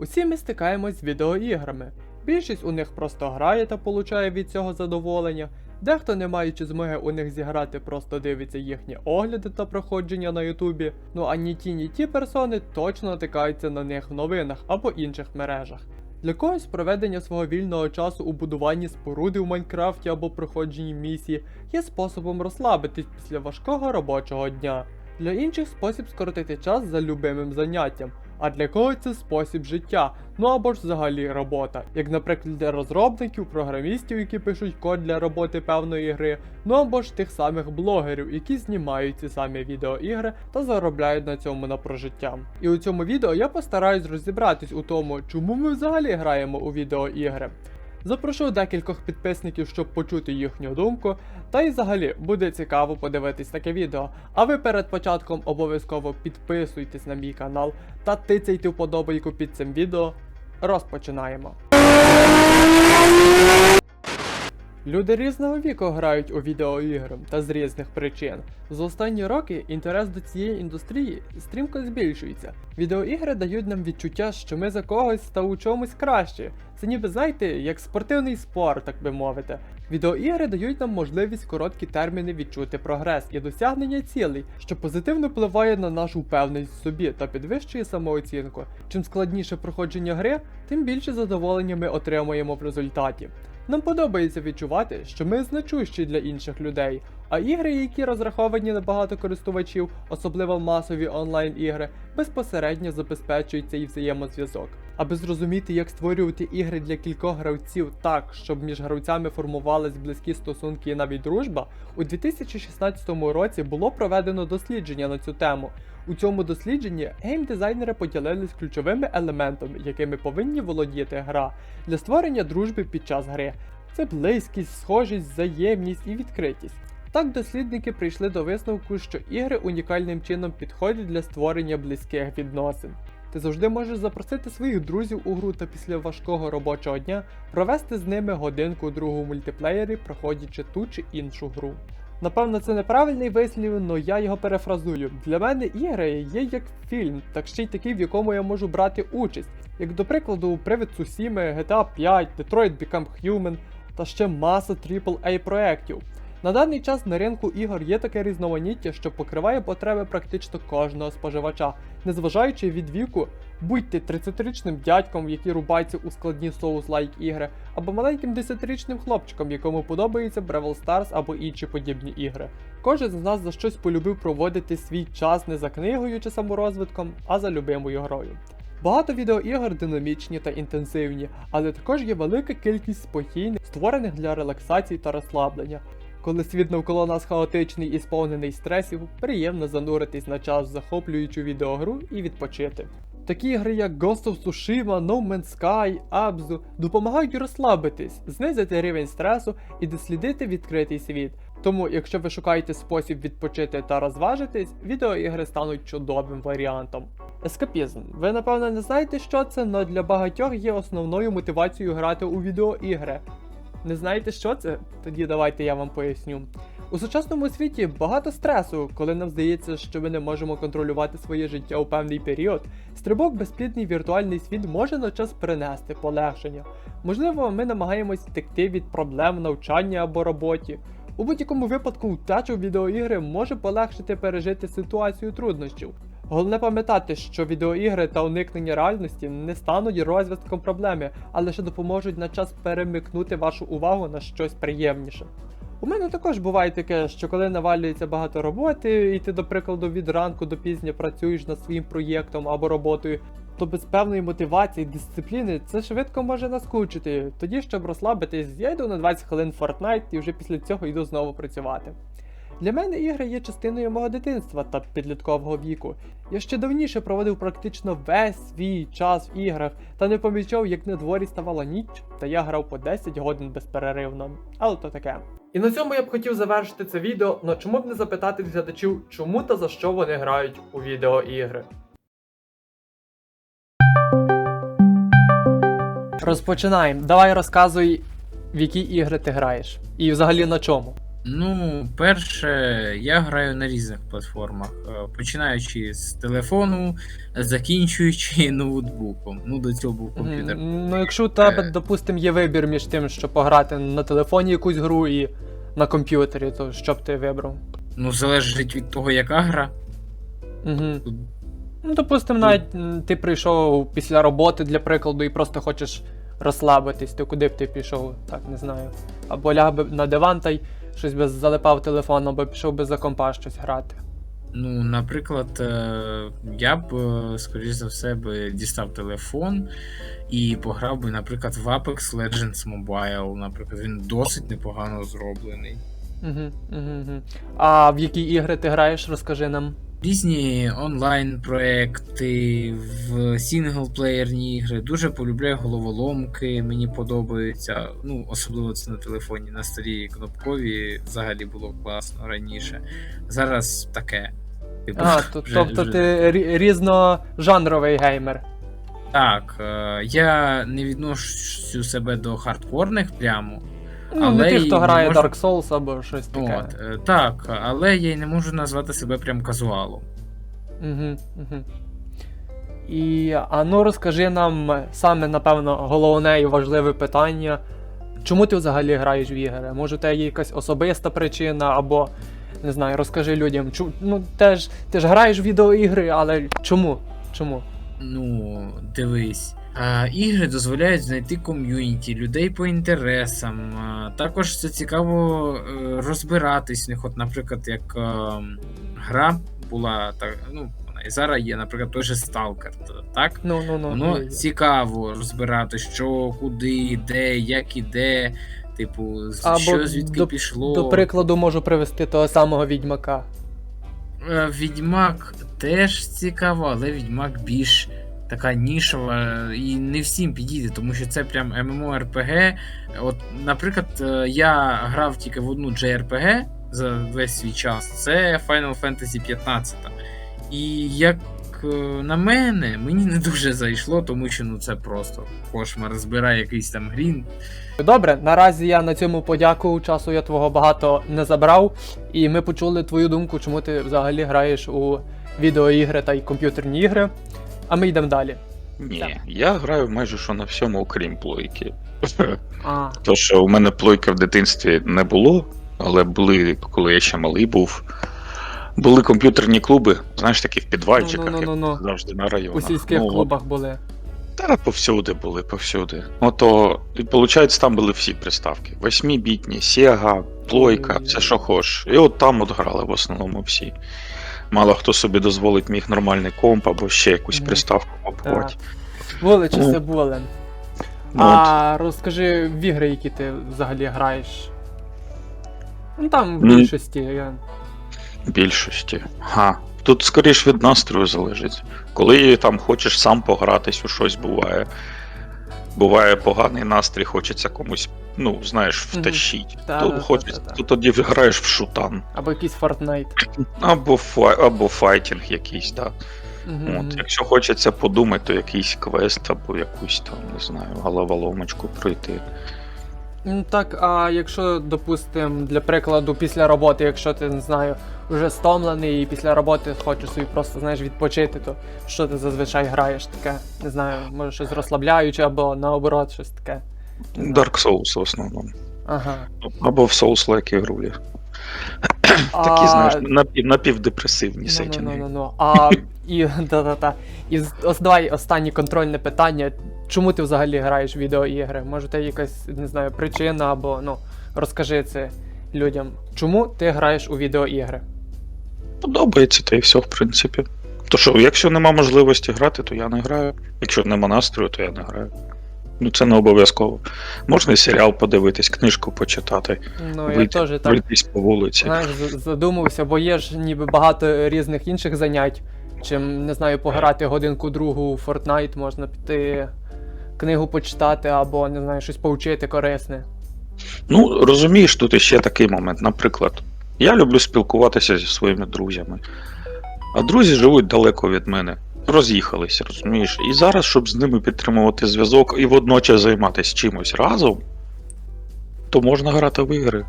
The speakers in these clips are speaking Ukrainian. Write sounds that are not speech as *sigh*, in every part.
Усі ми стикаємось з відеоіграми. Більшість у них просто грає та получає від цього задоволення. Дехто, не маючи змоги у них зіграти, просто дивиться їхні огляди та проходження на Ютубі. Ну а ні ті, ні ті персони точно натикаються на них в новинах або інших мережах. Для когось проведення свого вільного часу у будуванні споруди в Майнкрафті або проходженні місії є способом розслабитись після важкого робочого дня. Для інших спосіб скоротити час за любимим заняттям, а для когось це спосіб життя, ну або ж взагалі робота, як наприклад для розробників, програмістів, які пишуть код для роботи певної гри, ну або ж тих самих блогерів, які знімають ці самі відеоігри та заробляють на цьому на прожиття. І у цьому відео я постараюсь розібратись у тому, чому ми взагалі граємо у відеоігри. Запрошу декількох підписників, щоб почути їхню думку, та й взагалі буде цікаво подивитись таке відео. А ви перед початком обов'язково підписуйтесь на мій канал та тицяйте вподобайку під цим відео. Розпочинаємо. Люди різного віку грають у відеоігри та з різних причин. За останні роки інтерес до цієї індустрії стрімко збільшується. Відеоігри дають нам відчуття, що ми за когось та у чомусь краще. Це ніби знаєте, як спортивний спорт, так би мовити. Відеоігри дають нам можливість короткі терміни відчути прогрес і досягнення цілей, що позитивно впливає на нашу впевненість в собі та підвищує самооцінку. Чим складніше проходження гри, тим більше задоволення ми отримуємо в результаті. Нам подобається відчувати, що ми значущі для інших людей, а ігри, які розраховані на багато користувачів, особливо масові онлайн-ігри, безпосередньо забезпечують цей взаємозв'язок. Аби зрозуміти, як створювати ігри для кількох гравців так, щоб між гравцями формувались близькі стосунки і навіть дружба, у 2016 році було проведено дослідження на цю тему. У цьому дослідженні геймдизайнери поділились ключовими елементами, якими повинні володіти гра для створення дружби під час гри. Це близькість, схожість, взаємність і відкритість. Так дослідники прийшли до висновку, що ігри унікальним чином підходять для створення близьких відносин. Ти завжди можеш запросити своїх друзів у гру та після важкого робочого дня провести з ними годинку другу у мультиплеєрі, проходячи ту чи іншу гру. Напевно, це неправильний вислів, але я його перефразую. Для мене ігри є як фільм, так ще й такий, в якому я можу брати участь. Як до прикладу, Привид Сусіми, GTA 5, Detroit Become Human та ще маса AAA проєктів. На даний час на ринку ігор є таке різноманіття, що покриває потреби практично кожного споживача, незважаючи від віку, будьте 30-річним дядьком, який рубається у складні соус-лайк ігри, або маленьким 10-річним хлопчиком, якому подобається Brawl Stars або інші подібні ігри. Кожен з нас за щось полюбив проводити свій час не за книгою чи саморозвитком, а за любимою грою. Багато відеоігор динамічні та інтенсивні, але також є велика кількість спокійних, створених для релаксації та розслаблення. Коли світ навколо нас хаотичний і сповнений стресів, приємно зануритись на час захоплюючу відеогру і відпочити. Такі ігри, як Ghost of Tsushima, No Man's Sky, Abzu допомагають розслабитись, знизити рівень стресу і дослідити відкритий світ. Тому, якщо ви шукаєте спосіб відпочити та розважитись, відеоігри стануть чудовим варіантом. Ескапізм. Ви напевно не знаєте, що це, але для багатьох є основною мотивацією грати у відеоігри. Не знаєте, що це? Тоді давайте я вам поясню. У сучасному світі багато стресу, коли нам здається, що ми не можемо контролювати своє життя у певний період. Стрибок в безплідний віртуальний світ може на час принести полегшення. Можливо, ми намагаємось втекти від проблем в навчанні або роботі. У будь-якому випадку втеча в відеоігри може полегшити пережити ситуацію труднощів. Головне пам'ятати, що відеоігри та уникнення реальності не стануть розв'язком проблеми, а лише допоможуть на час перемикнути вашу увагу на щось приємніше. У мене також буває таке, що коли навалюється багато роботи, і ти, до прикладу, від ранку до пізня працюєш над своїм проєктом або роботою, то без певної мотивації, дисципліни це швидко може наскучити. Тоді, щоб розслабитись, я йду на 20 хвилин Fortnite і вже після цього йду знову працювати. Для мене ігри є частиною мого дитинства та підліткового віку. Я ще давніше проводив практично весь свій час в іграх та не помічав, як на дворі ставала ніч, та я грав по 10 годин безперервно. Але то таке. І на цьому я б хотів завершити це відео, але чому б не запитати глядачів, чому та за що вони грають у відеоігри. Розпочинаємо. Давай розказуй, в які ігри ти граєш. І взагалі на чому. Ну, перше, я граю на різних платформах, е, починаючи з телефону, закінчуючи *laughs* ноутбуком. Ну, до цього був комп'ютер. Ну, якщо у тебе, Е. допустим, є вибір між тим, щоб пограти на телефоні якусь гру і на комп'ютері, то що б ти вибрав? Ну, залежить від того, яка гра. Угу. Ну, допустим, навіть ти прийшов після роботи, для прикладу, і просто хочеш розслабитись, то куди б ти пішов, так не знаю. Або ляг би на диван та й щось би залипав телефон, або пішов би за компа щось грати. Ну, наприклад, е, я б, е, скоріш за все, б дістав телефон і пограв би, наприклад, в Apex Legends Mobile. Наприклад, він досить непогано зроблений. Угу, угу, угу. А в які ігри ти граєш, розкажи нам. Різні онлайн-проекти, в сінглплеєрні ігри. Дуже полюбляю головоломки, мені подобаються. Ну, особливо це на телефоні, на старій кнопкові взагалі було класно раніше. Зараз таке. Типу, А, то, вже- тобто вже- ти рі- різножанровий геймер. Так, е, я не відношу себе до хардкорних прямо. Ну, Але не ті, хто грає можна- Dark Souls або щось таке. От, е, так, але я й не можу назвати себе прям казуалом. Угу, угу. І а ну розкажи нам саме, напевно, головне і важливе питання. Чому ти взагалі граєш в ігри? Може, у тебе є якась особиста причина, або не знаю, розкажи людям. Чу, ну, теж, ти ж граєш в відеоігри, але чому? Чому? Ну, дивись. А, ігри дозволяють знайти ком'юніті, людей по інтересам. А, також це цікаво е, розбиратись в них. От, наприклад, як е, гра була так, ну, вона і зараз є, наприклад, той же Stalker, так? Ну, ну, ну. Воно є. цікаво розбирати, що, куди, де, як іде, типу, Або що звідки до- пішло. До прикладу, можу привести того самого відьмака. Е, Відьмак теж цікаво, але Відьмак більш така нішова і не всім підійде, тому що це прям MMORPG. От, наприклад, е, я грав тільки в одну JRPG за весь свій час. Це Final Fantasy 15. І як е, на мене, мені не дуже зайшло, тому що ну це просто кошмар, збирає якийсь там грін. Добре, наразі я на цьому подякую. Часу я твого багато не забрав, і ми почули твою думку, чому ти взагалі граєш у відеоігри та й комп'ютерні ігри. А ми йдемо далі. Ні, Так. я граю майже що на всьому, окрім плойки. *laughs* А, То, що у мене плойки в дитинстві не було, але були, коли я ще малий був. Були комп'ютерні клуби, знаєш, такі в підвальчиках, Ну-ну-ну-ну-ну. завжди на районах. у сільських Ну, клубах були. Та повсюди були, повсюди. Ото, і виходить, там були всі приставки. Восьмібітні, Sega, плойка, все що хош. І от там от грали в основному всі. Мало хто собі дозволить міг нормальний комп або ще якусь Мгм. приставку купувати. Були часи Ну. були. Ну, А розкажи в ігри, які ти взагалі граєш. Ну там в Ну, більшості. Я... більшості. Га. Тут скоріш від настрою залежить. Коли там хочеш сам погратись у щось буває. Буває поганий настрій, хочеться комусь, ну, знаєш, втащить. Та, то, та, та, хочеться, то тоді граєш в шутан. Або якийсь Fortnite. *clears throat* Або, фай, або файтінг якийсь, да. Мгм. От, якщо хочеться подумати, то якийсь квест або якусь там, не знаю, головоломочку пройти. Ну так, а якщо, допустимо, для прикладу, після роботи, якщо ти не знаю, вже стомлений і після роботи хочеш собі просто знаєш відпочити, то що ти зазвичай граєш таке? Не знаю, може щось розслабляюче або наоборот, щось таке. Dark Souls в основному. Ага. Або в Souls-like ігрулі. Такі, знаєш, напів, напівдепресивні Ну, ну, сетінги. ну, ну, ну. А і *laughs* да-да-да. І з- ос, давай останнє контрольне питання. Чому ти взагалі граєш в відеоігри? Може, тебе якась, не знаю, причина або ну, розкажи це людям. Чому ти граєш у відеоігри? Подобається, та і все, в принципі. То що, якщо нема можливості грати, то я не граю. Якщо нема настрою, то я не граю. Ну це не обов'язково. Можна і серіал подивитись, книжку почитати, Ну, я вийти, теж так пройтись по вулиці. знаєш, задумався, бо є ж ніби багато різних інших занять. Чим, не знаю, пограти годинку другу у Fortnite, можна піти книгу почитати або, не знаю, щось повчити корисне. Ну, розумієш, тут іще такий момент. Наприклад, я люблю спілкуватися зі своїми друзями. А друзі живуть далеко від мене. Роз'їхалися, розумієш? І зараз, щоб з ними підтримувати зв'язок і водночас займатися чимось разом, то можна грати в ігри.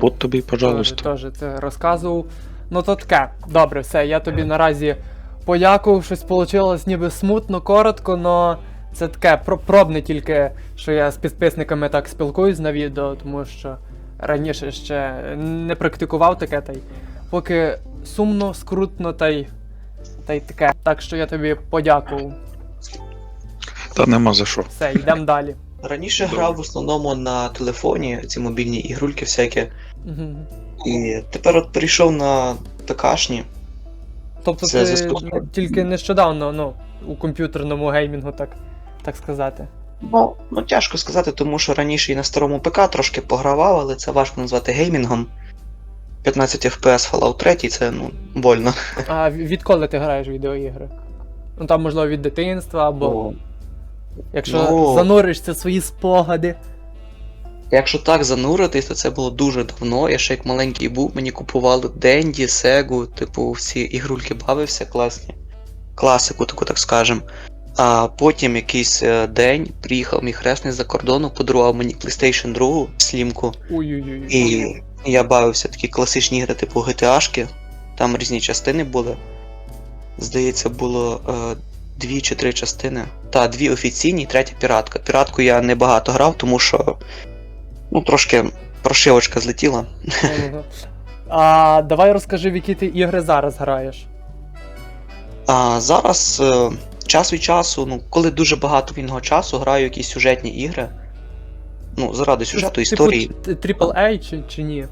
от тобі, пожалуйста. Теж, теж ти розказував. Ну то таке. Добре, все, я тобі наразі подякував, щось вийшло ніби смутно, коротко, но це таке про- пробне тільки, що я з підписниками так спілкуюсь на відео, тому що раніше ще не практикував таке, та й поки сумно, скрутно, та й, та й таке. Так що я тобі подякував. Та нема за що. Все, йдемо далі. Раніше Добре. грав в основному на телефоні, ці мобільні ігрульки всякі. Мгм. І тепер от перейшов на ТКшні. Тобто Це ти застосовано. тільки нещодавно, ну, у комп'ютерному геймінгу, так, так сказати. Ну, ну тяжко сказати, тому що раніше і на старому ПК трошки погравав, але це важко назвати геймінгом. 15 FPS Fallout 3 це ну больно. А відколи ти граєш в відеоігри? Ну там, можливо, від дитинства, або Бо, якщо ну. зануришся в свої спогади. якщо так зануритись, то це було дуже давно. Я ще як маленький був, мені купували Денді, Сегу, типу, всі ігрульки бавився класні. Класику, таку так скажем. А потім якийсь е, день приїхав мій хресний за кордону, подарував мені PlayStation 2 слімку. Ой-ой-ой. І я бавився такі класичні ігри, типу GTA-шки. Там різні частини були. Здається, було е, дві чи три частини. Та, дві офіційні, третя піратка. Піратку я не багато грав, тому що ну, трошки прошивочка злетіла. А давай розкажи, в які ти ігри зараз граєш. А зараз е, час від часу, ну, коли дуже багато вільного часу, граю якісь сюжетні ігри. Ну, заради сюжету, історії. Типу т- AAA чи, чи ні?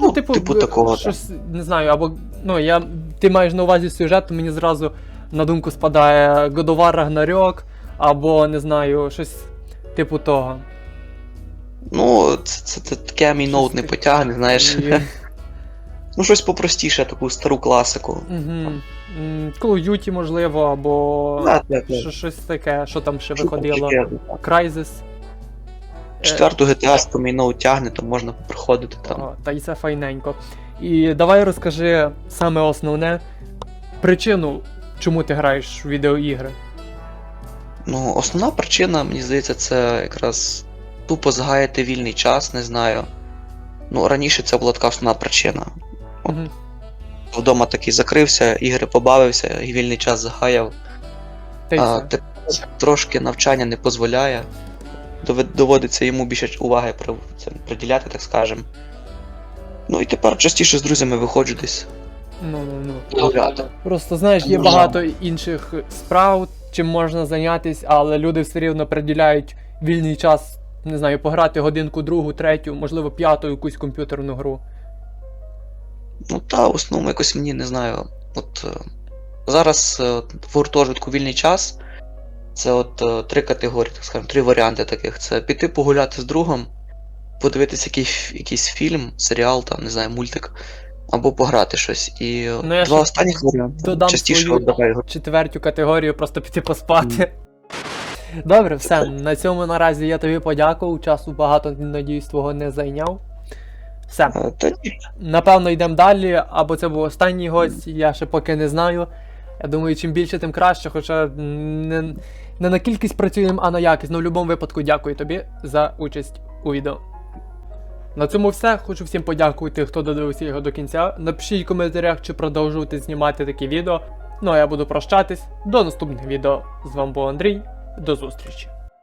Ну, типу, б- такого. Щось, не знаю, або. Ну, я. Ти маєш на увазі сюжет, то мені зразу на думку спадає God of War Ragnarok, або не знаю, щось типу того. Ну, це, це, це таке мій ноут не потягне, знаєш. *laughs* Ну, щось попростіше, таку стару класику. Call of Duty, можливо, або так, так. що- щось таке, що там ще Що виходило. таке? Четверту GTA, мій тягне, то можна проходити там. О, та й це файненько. І давай розкажи саме основне причину, чому ти граєш в відеоігри. Ну, основна причина, мені здається, це якраз тупо згаяти вільний час, не знаю. Ну, раніше це була така основна причина. Мгм. Вдома такий закрився, ігри побавився, і вільний час загаяв. Та й А все. тепер трошки навчання не дозволяє. Доводиться йому більше уваги приділяти, так скажем. Ну і тепер частіше з друзями виходжу десь Ну, ну, ну. Просто знаєш, є Ну, багато інших справ, чим можна зайнятися, але люди все рівно приділяють вільний час, не знаю, пограти годинку, другу, третю, можливо, п'яту якусь комп'ютерну гру. Ну та в основному якось мені не знаю. От е, зараз е, в гуртожитку вільний час. Це от е, три категорії, так скажемо, три варіанти таких. Це піти погуляти з другом, подивитися якийсь, якийсь фільм, серіал, там, не знаю, мультик, або пограти щось. І Ну, я два останніх варіанти додам частіше свою- четвертю категорію, просто піти поспати. *laughs* Добре, все. На цьому наразі я тобі подякував. Часу багато, надіюсь, твого не зайняв. Все. Е, Напевно, йдемо далі, або це був останній гость, я ще поки не знаю. Я думаю, чим більше, тим краще, хоча не, не на кількість працюємо, а на якість. Ну, в будь-якому випадку, дякую тобі за участь у відео. На цьому все. Хочу всім подякувати, хто додивився його до кінця. Напишіть в коментарях, чи продовжувати знімати такі відео. Ну а я буду прощатись. До наступних відео. З вами був Андрій. До зустрічі.